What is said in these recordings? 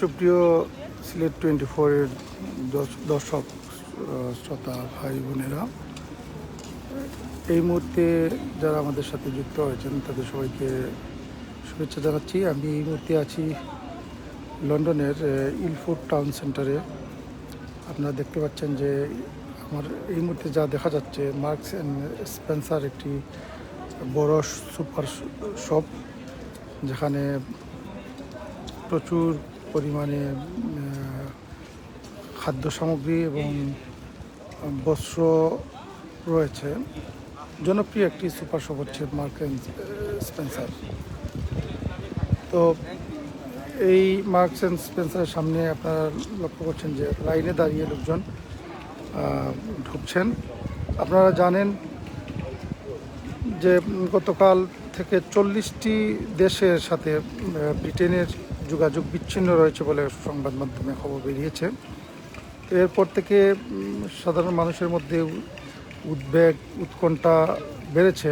সুপ্রিয় সিলেট টোয়েন্টি ফোরের দর্শক শ্রোতা ভাই বোনেরা, এই মুহূর্তে যারা আমাদের সাথে যুক্ত হয়েছেন তাদের সবাইকে শুভেচ্ছা জানাচ্ছি। আমি এই মুহূর্তে আছি লন্ডনের ইলফুড টাউন সেন্টারে। আপনারা দেখতে পাচ্ছেন যে আমার এই মুহূর্তে যা দেখা যাচ্ছে, মার্কস অ্যান্ড স্পেন্সার একটি বড় সুপার শপ, যেখানে প্রচুর পরিমাণে খাদ্য সামগ্রী এবং বস্ত্র রয়েছে। জনপ্রিয় একটি সুপার শপ হচ্ছে মার্ক স্পেন্সার। তো এই মার্কস অ্যান্ড স্পেন্সারের সামনে আপনারা লক্ষ্য করছেন যে লাইনে দাঁড়িয়ে লোকজন ঢুকছেন। আপনারা জানেন যে গতকাল থেকে চল্লিশটি দেশের সাথে ব্রিটেনের যোগাযোগ বিচ্ছিন্ন রয়েছে বলে সংবাদ মাধ্যমে খবর বেরিয়েছে। এরপর থেকে সাধারণ মানুষের মধ্যে উদ্বেগ, উৎকণ্ঠা বেড়েছে।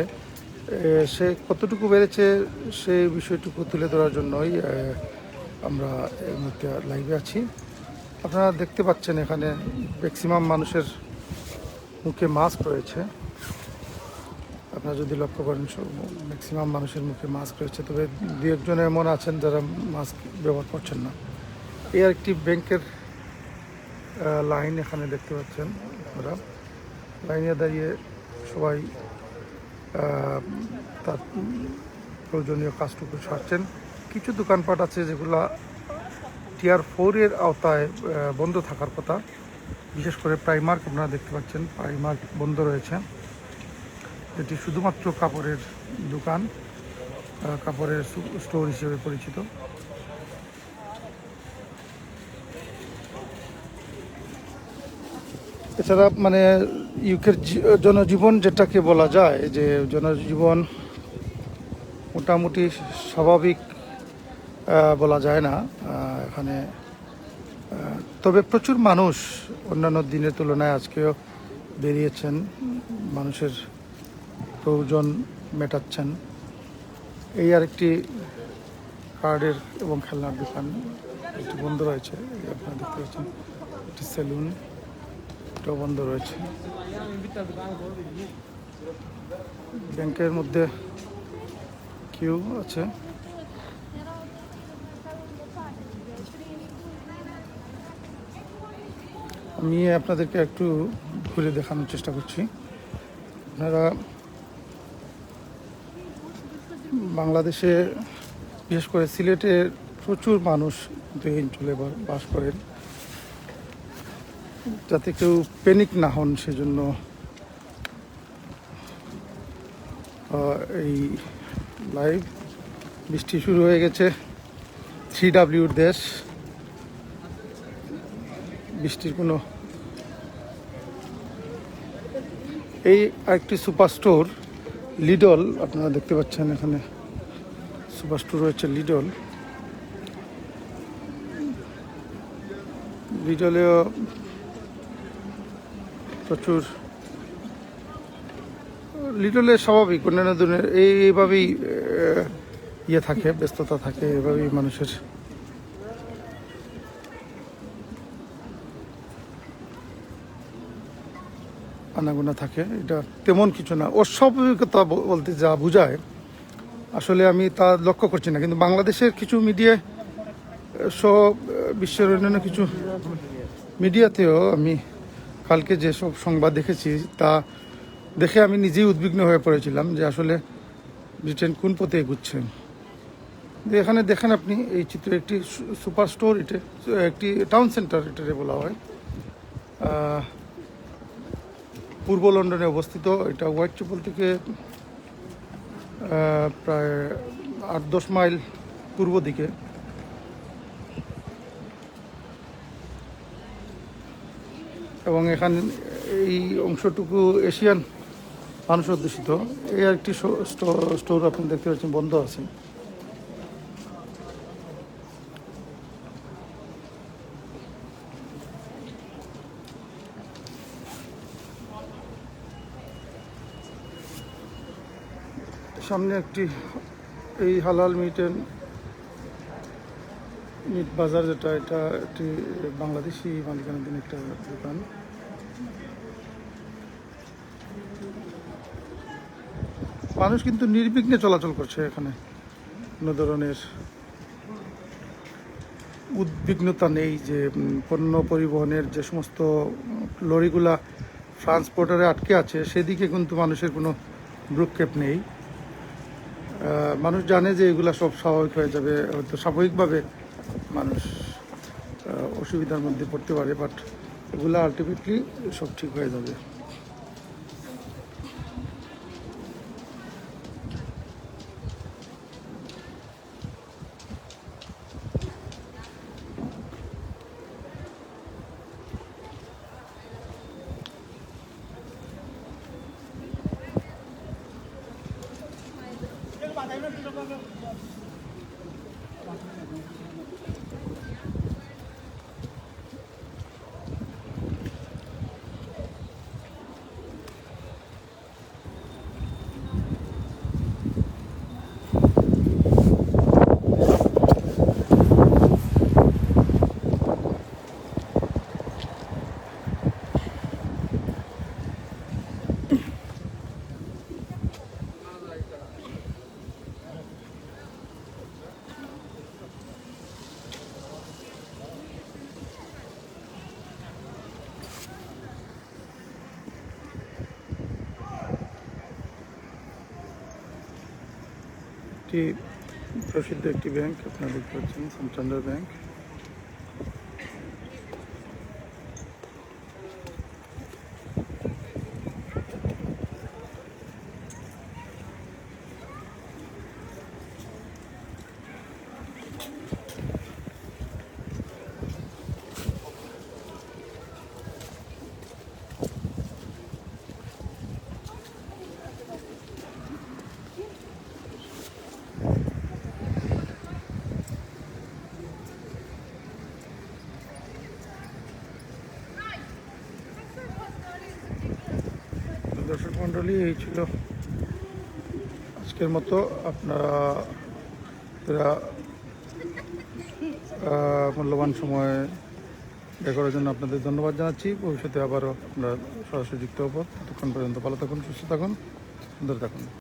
সে কতটুকু বেড়েছে সেই বিষয়টুকু তুলে ধরার জন্যই আমরা এই মুহূর্তে লাইভে আছি। আপনারা দেখতে পাচ্ছেন এখানে ম্যাক্সিমাম মানুষের মুখে মাস্ক রয়েছে। আপনারা যদি লক্ষ্য করেন ম্যাক্সিমাম মানুষের মুখে মাস্ক রয়েছে। তবে দু একজন এমন আছেন যারা মাস্ক ব্যবহার করছেন না। এই একটি ব্যাংকের লাইন এখানে দেখতে পাচ্ছেন আপনারা। লাইনে দাঁড়িয়ে সবাই তার প্রয়োজনীয় কাজটুকু সারছেন। কিছু দোকানপাট আছে যেগুলা টিয়ার ফোরের আওতায় বন্ধ থাকার কথা। বিশেষ করে প্রাইমার্ক আপনারা দেখতে পাচ্ছেন প্রাইমার্ক বন্ধ রয়েছে। এটি শুধুমাত্র কাপড়ের দোকান কাপড়ের স্টোর হিসেবে পরিচিত। এছাড়া মানে ইউকের জনজীবন যেটাকে বলা যায়, যে জনজীবন মোটামুটি স্বাভাবিক বলা যায় না এখানে তবে প্রচুর মানুষ অন্যান্য দিনের তুলনায় আজকেও বেরিয়েছেন। মানুষের প্রয়োজন মেটাচ্ছেন। এই আরেকটি কার্ডের এবং খেলনার দোকান। এটি বন্ধ রয়েছে আপনারা দেখতে পাচ্ছেন। একটি সেলুন, এটাও বন্ধ রয়েছে। ব্যাংকের মধ্যে কিউ আছে। আমি আপনাদেরকে একটু ঘুরে দেখানোর চেষ্টা করছি। আপনারা বাংলাদেশে, বিশেষ করে সিলেটে প্রচুর মানুষ কিন্তু অঞ্চলে বাস করেন। যাতে কেউ প্যানিক না হন সেজন্য এই লাইভ বৃষ্টি শুরু হয়ে গেছে। থ্রি ডাব্লিউর দেশ। বৃষ্টির কোনো এই আরেকটি সুপার স্টোর লিডল আপনারা দেখতে পাচ্ছেন এখানে সুপার স্টোর রয়েছে লিডল লিডলেও প্রচুর লিটলে স্বাভাবিক, অন্যান্য দিনের এইভাবেই ইয়ে থাকে, ব্যস্ততা থাকে, এভাবেই মানুষের আনাগোনা থাকে এটা তেমন কিছু না। অস্বাভাবিকতা বলতে যা বোঝায় আসলে আমি তা লক্ষ্য করছি না। কিন্তু বাংলাদেশের কিছু মিডিয়া আহ, বিশ্বের অন্যান্য কিছু মিডিয়াতেও আমি কালকে যেসব সংবাদ দেখেছি তা দেখে আমি নিজেই উদ্বিগ্ন হয়ে পড়েছিলাম যে আসলে ব্রিটেন কোন পথে এগুচ্ছে। এখানে দেখেন আপনি এই চিত্রে একটি সুপার স্টোর এটা একটি টাউন সেন্টার এটারে বলা হয়। পূর্ব লন্ডনে অবস্থিত। এটা হোয়াইট চ্যাপেল থেকে প্রায় আট দশ মাইল পূর্ব দিকে। এবং এখানে এই অংশটুকু এশিয়ান মানুষ অধ্যুষিত। এই আরেকটি স্টোর আপনি দেখতে পাচ্ছেন, বন্ধ আছে। সামনে একটি এই হালাল মিটেন মিট বাজার যেটা, এটা একটি বাংলাদেশি মালিকানাধীন একটা দোকান। মানুষ কিন্তু নির্বিঘ্নে চলাচল করছে এখানে। কোনো ধরনের উদ্বিগ্নতা নেই যে পণ্য পরিবহনের যে সমস্ত লরিগুলা ট্রান্সপোর্টারে আটকে আছে, সেদিকে কিন্তু মানুষের কোনো ভ্রুক্ষেপ নেই। মানুষ জানে যে এগুলো সব স্বাভাবিক হয়ে যাবে, হয়তো স্বাভাবিকভাবে মানুষ অসুবিধার মধ্যে পড়তে পারে বাট এগুলো আলটিমেটলি সব ঠিক হয়ে যাবে। একটি প্রসিদ্ধ একটি ব্যাংক আপনারা দেখতে পাচ্ছেন সন্তন্ডার ব্যাংক তো মণ্ডলী এই ছিল আজকের মতো। আপনারা মূল্যবান সময় দেখার জন্য আপনাদের ধন্যবাদ জানাচ্ছি। ভবিষ্যতে আবারও আপনারা সরাসরি যুক্ত হব। ততক্ষণ পর্যন্ত ভালো থাকুন, সুস্থ থাকুন, সুন্দর থাকুন।